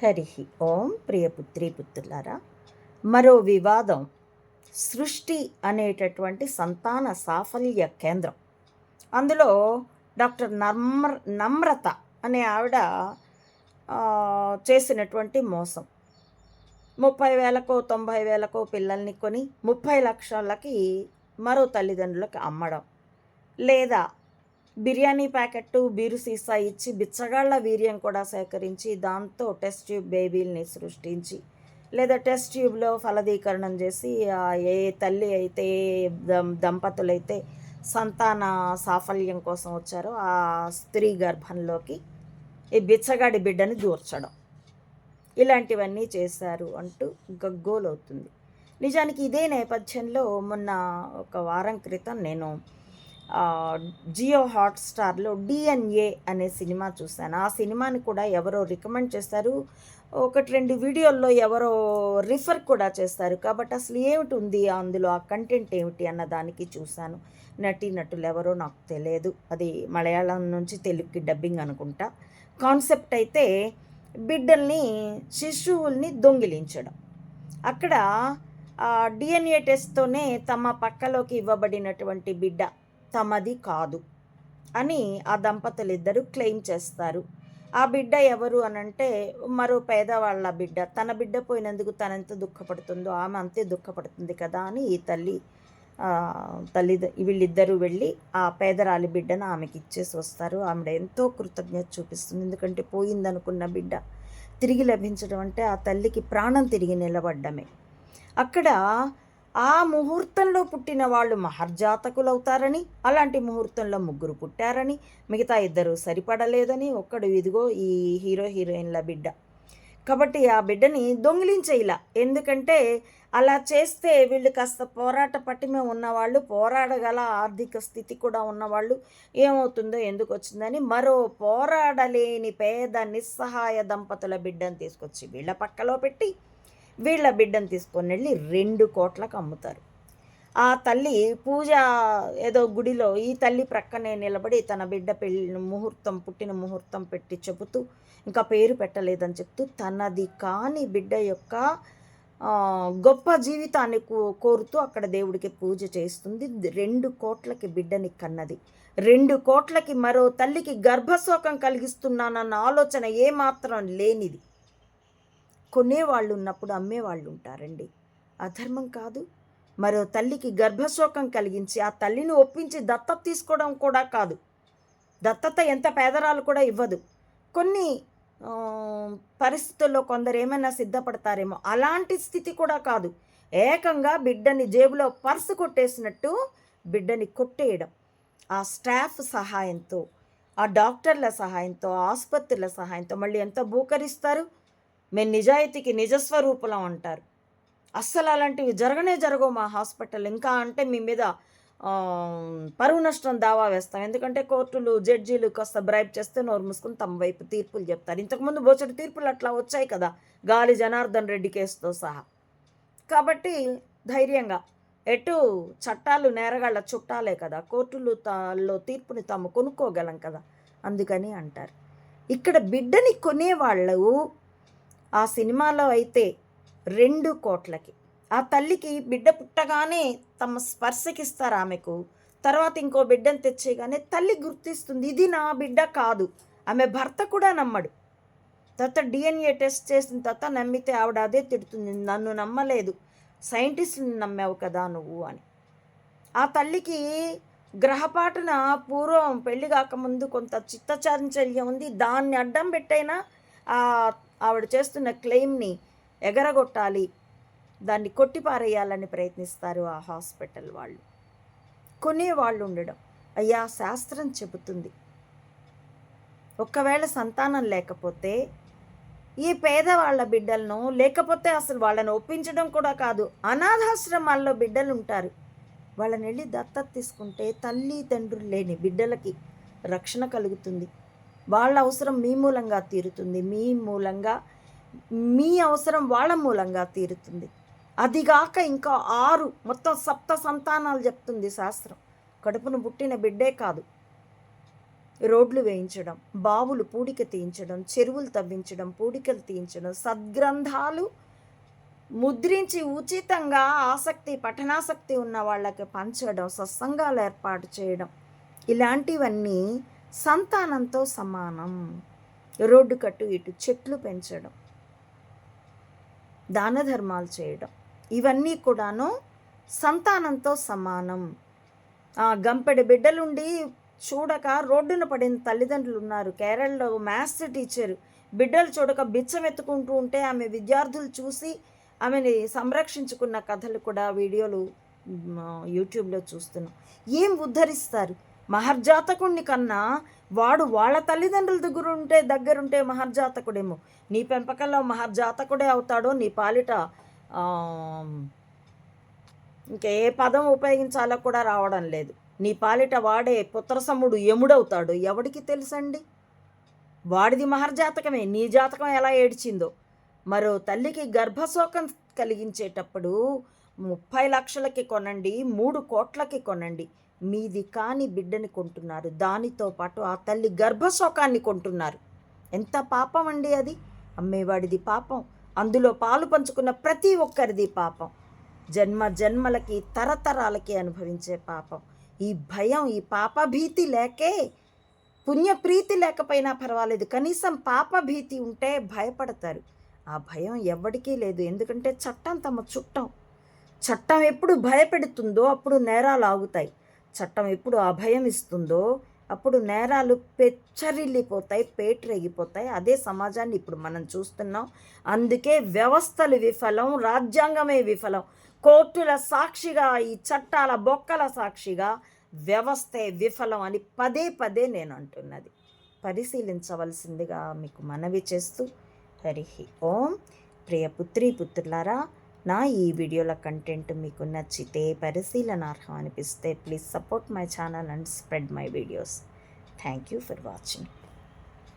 హరి ఓం ప్రియపుత్రి పుత్రులారా మరో వివాదం. సృష్టి అనేటటువంటి సంతాన సాఫల్య కేంద్రం. అందులో డాక్టర్ నమ్ర నమ్రత అనే ఆవిడ చేసినటువంటి మోసం. ముప్పై వేలకో తొంభై వేలకో పిల్లల్ని కొని ముప్పై లక్షలకి మరో తల్లిదండ్రులకు అమ్మడం లేదా బిర్యానీ ప్యాకెట్ బీరు సీసా ఇచ్చి బిచ్చగాళ్ళ వీర్యం కూడా సేకరించి దాంతో టెస్ట్ ట్యూబ్ బేబీల్ని సృష్టించి లేదా టెస్ట్ ట్యూబ్లో ఫలదీకరణం చేసి ఏ తల్లి అయితే దం- దంపతులైతే సంతాన సాఫల్యం కోసం వచ్చారో ఆ స్త్రీ గర్భంలోకి ఈ బిచ్చగాడి బిడ్డని దూర్చడం. ఇలాంటివన్నీ చేశారు అంటూ గగ్గోలవుతుంది. నిజానికి ఇదే నేపథ్యంలో మొన్న ఒక వారం క్రితం నేను జియో హాట్స్టార్లో డిఎన్ఏ అనే సినిమా చూశాను. ఆ సినిమాని కూడా ఎవరో రికమెండ్ చేస్తారు. ఒకటి రెండు వీడియోల్లో ఎవరో రిఫర్ కూడా చేస్తారు. కాబట్టి అసలు ఏమిటి ఉంది? అందులో ఆ కంటెంట్ ఏమిటి అన్న దానికి చూశాను. నటీ నటులు ఎవరో నాకు తెలియదు. అది మలయాళం నుంచి తెలుగుకి డబ్బింగ్ అనుకుంటా. కాన్సెప్ట్ అయితే బిడ్డల్ని శిశువుల్ని దొంగిలించడం. అక్కడ డిఎన్ఏ టెస్ట్తోనే తమ పక్కలోకి ఇవ్వబడినటువంటి బిడ్డ తమది కాదు అని ఆ దంపతులు ఇద్దరు క్లెయిమ్ చేస్తారు. ఆ బిడ్డ ఎవరు అనంటే మరో పేదవాళ్ళ బిడ్డ. తన బిడ్డ పోయినందుకు తనెంత దుఃఖపడుతుందో ఆమె అంతే దుఃఖపడుతుంది కదా అని ఈ తల్లి తల్లి వీళ్ళిద్దరూ వెళ్ళి ఆ పేదరాలి బిడ్డను ఆమెకి ఇచ్చేసి వస్తారు. ఆమె ఎంతో కృతజ్ఞత చూపిస్తుంది. ఎందుకంటే పోయిందనుకున్న బిడ్డ తిరిగి లభించడం అంటే ఆ తల్లికి ప్రాణం తిరిగి నిలబడ్డమే. అక్కడ ఆ ముహూర్తంలో పుట్టిన వాళ్ళు మహర్జాతకులు అవుతారని అలాంటి ముహూర్తంలో ముగ్గురు పుట్టారని మిగతా ఇద్దరు సరిపడలేదని ఒక్కడు ఇదిగో ఈ హీరో హీరోయిన్ల బిడ్డ. కాబట్టి ఆ బిడ్డని దొంగిలించేయిలా ఎందుకంటే అలా చేస్తే వీళ్ళు కాస్త పోరాట పట్టిమే ఉన్నవాళ్ళు పోరాడగల ఆర్థిక స్థితి కూడా ఉన్నవాళ్ళు. ఏమవుతుందో ఎందుకు వచ్చిందని మరో పోరాడలేని పేద నిస్సహాయ దంపతుల బిడ్డను తీసుకొచ్చి వీళ్ళ పక్కలో పెట్టి వీళ్ళ బిడ్డను తీసుకొని వెళ్ళి రెండు కోట్లకు అమ్ముతారు. ఆ తల్లి పూజ ఏదో గుడిలో ఈ తల్లి ప్రక్కనే నిలబడి తన బిడ్డ పెళ్ళి ముహూర్తం పుట్టిన ముహూర్తం పెట్టి చెబుతూ ఇంకా పేరు పెట్టలేదని చెప్తూ తనది కాని బిడ్డ యొక్క గొప్ప జీవితాన్ని కో- కోరుతూ అక్కడ దేవుడికి పూజ చేస్తుంది. రెండు కోట్లకి బిడ్డని కన్నది. రెండు కోట్లకి మరో తల్లికి గర్భశోకం కలిగిస్తున్నానన్న ఆలోచన ఏమాత్రం లేనిది. కొనేవాళ్ళు ఉన్నప్పుడు అమ్మేవాళ్ళు ఉంటారండి అధర్మం కాదు. మరో తల్లికి గర్భశోకం కలిగించి ఆ తల్లిని ఒప్పించి దత్తత తీసుకోవడం కూడా కాదు. దత్తత ఎంత పేదరాలు కూడా ఇవ్వదు. కొన్ని పరిస్థితుల్లో కొందరు ఏమైనా సిద్ధపడతారేమో అలాంటి స్థితి కూడా కాదు. ఏకంగా బిడ్డని జేబులో పర్సు కొట్టేసినట్టు బిడ్డని కొట్టేయడం. ఆ స్టాఫ్ సహాయంతో ఆ డాక్టర్ల సహాయంతో ఆసుపత్రుల సహాయంతో మళ్ళీ ఎంత భూకరిస్తారు మేము నిజాయితీకి నిజస్వరూపులం అంటారు. అస్సలు అలాంటివి జరగనే జరగవు మా హాస్పిటల్. ఇంకా అంటే మీ మీద పరువు నష్టం దావా వేస్తాం. ఎందుకంటే కోర్టులు జడ్జీలు కాస్త బ్రైబ్ చేస్తే నోరు మూసుకుని తమ వైపు తీర్పులు చెప్తారు. ఇంతకుముందు బోచడి తీర్పులు అట్లా వచ్చాయి కదా గాలి జనార్దన్ రెడ్డి కేసుతో సహా. కాబట్టి ధైర్యంగా ఎటు చట్టాలు నేరగాళ్ళ చుట్టాలే కదా కోర్టులు తాలో తీర్పుని తాము కొనుక్కోగలం కదా అందుకని అంటారు. ఇక్కడ బిడ్డని కొనేవాళ్ళు ఆ సినిమాలో అయితే రెండు కోట్లకి. ఆ తల్లికి బిడ్డ పుట్టగానే తమ స్పర్శకిస్తారు ఆమెకు. తర్వాత ఇంకో బిడ్డను తెచ్చేగానే తల్లి గుర్తిస్తుంది ఇది నా బిడ్డ కాదు. ఆమె భర్త కూడా నమ్మడు. తర్వాత డిఎన్ఏ టెస్ట్ చేసిన తర్వాత నమ్మితే ఆవిడ అదే తిడుతుంది నన్ను నమ్మలేదు. సైంటిస్ట్ని నమ్మావు కదా నువ్వు అని. ఆ తల్లికి గ్రహపాటున పూర్వం పెళ్ళి కాకముందు కొంత చిత్తచాంచల్యం ఉంది. దాన్ని అడ్డం పెట్టైనా ఆ ఆవిడ చేస్తున్న క్లెయిమ్ని ఎగరగొట్టాలి. దాన్ని కొట్టిపారేయాలని ప్రయత్నిస్తారు ఆ హాస్పిటల్ వాళ్ళు. కొనే వాళ్ళు ఉండడం. అయ్యా శాస్త్రం చెబుతుంది. ఒకవేళ సంతానం లేకపోతే ఈ పేదవాళ్ళ బిడ్డలను లేకపోతే అసలు వాళ్ళని ఒప్పించడం కూడా కాదు అనాథాశ్రమాల్లో బిడ్డలు ఉంటారు వాళ్ళని వెళ్ళి దత్తత తీసుకుంటే తల్లి తండ్రులు లేని బిడ్డలకి రక్షణ కలుగుతుంది. వాళ్ళ అవసరం మీ మూలంగా తీరుతుంది. మీ మూలంగా మీ అవసరం వాళ్ళ మూలంగా తీరుతుంది. అదిగాక ఇంకా ఆరు మొత్తం సప్త సంతానాలు చెప్తుంది శాస్త్రం. కడుపును పుట్టిన బిడ్డే కాదు. రోడ్లు వేయించడం బావులు పూడిక తీయించడం చెరువులు తవ్వించడం పూడికలు తీయించడం సద్గ్రంథాలు ముద్రించి ఉచితంగా ఆసక్తి పఠనాసక్తి ఉన్న వాళ్ళకి పంచడం సత్సంగాలు ఏర్పాటు చేయడం. ఇలాంటివన్నీ సంతానంతో సమానం. రోడ్డు కట్టు ఇటు చెట్లు పెంచడం. దాన ధర్మాలు చేయడం. ఇవన్నీ కూడాను సంతానంతో సమానం. గంపెడి బిడ్డలుండి చూడక రోడ్డున పడిన తల్లిదండ్రులు ఉన్నారు. కేరళలో మ్యాథ్స్ టీచర్ బిడ్డలు చూడక బిచ్చం ఎత్తుకుంటూ ఉంటే ఆమె విద్యార్థులు చూసి ఆమెని సంరక్షించుకున్న కథలు కూడా వీడియోలు యూట్యూబ్లో చూస్తున్నాం. ఏం ఉద్ధరిస్తారు? మహర్జాతకుణ్ణి కన్నా వాడు వాళ్ళ తల్లిదండ్రుల దగ్గర ఉంటే దగ్గరుంటే మహర్జాతకుడేమో. నీ పెంపకంలో మహర్జాతకుడే అవుతాడో నీ పాలిట ఇంకా ఏ పదం ఉపయోగించాలో కూడా రావడం లేదు. నీ పాలిట వాడే పుత్రసముడు యముడవుతాడు. ఎవడికి తెలుసండి? వాడిది మహర్జాతకమే. నీ జాతకం ఎలా ఏడ్చిందో. మరో తల్లికి గర్భశోకం కలిగించేటప్పుడు ముప్పై లక్షలకి కొనండి మూడు కోట్లకి కొనండి. మీది కాని బిడ్డని కొంటున్నారు. దానితో పాటు ఆ తల్లి గర్భశోకాన్ని కొంటున్నారు. ఎంత పాపం అండి అది? అమ్మేవాడిది పాపం. అందులో పాలు పంచుకున్న ప్రతి ఒక్కరిది పాపం. జన్మ జన్మలకి తరతరాలకి అనుభవించే పాపం. ఈ భయం ఈ పాపభీతి లేకే పుణ్యప్రీతి లేకపోయినా పర్వాలేదు. కనీసం పాపభీతి ఉంటే భయపడతారు. ఆ భయం ఎవ్వడికీ లేదు. ఎందుకంటే చట్టం తమ చుట్టం. చట్టం ఎప్పుడు భయపెడుతుందో అప్పుడు నేరాలు ఆగుతాయి. చట్టం ఎప్పుడు అభయం ఇస్తుందో అప్పుడు నేరాలు పెచ్చరిల్లిపోతాయి పేటరేగిపోతాయి. అదే సమాజాన్ని ఇప్పుడు మనం చూస్తున్నాం. అందుకే వ్యవస్థలు విఫలం రాజ్యాంగమే విఫలం. కోర్టుల సాక్షిగా ఈ చట్టాల బొక్కల సాక్షిగా వ్యవస్థే విఫలం అని పదే పదే నేను అంటున్నది. పరిశీలించవలసిందిగా మీకు మనవి చేస్తూ హరి ఓం. ప్రియ పుత్రి పుత్రులారా నా ఈ వీడియోల కంటెంట్ మీకు నచ్చితే పరిశీలనార్హం అనిపిస్తే please support my channel and spread my videos thank you for watching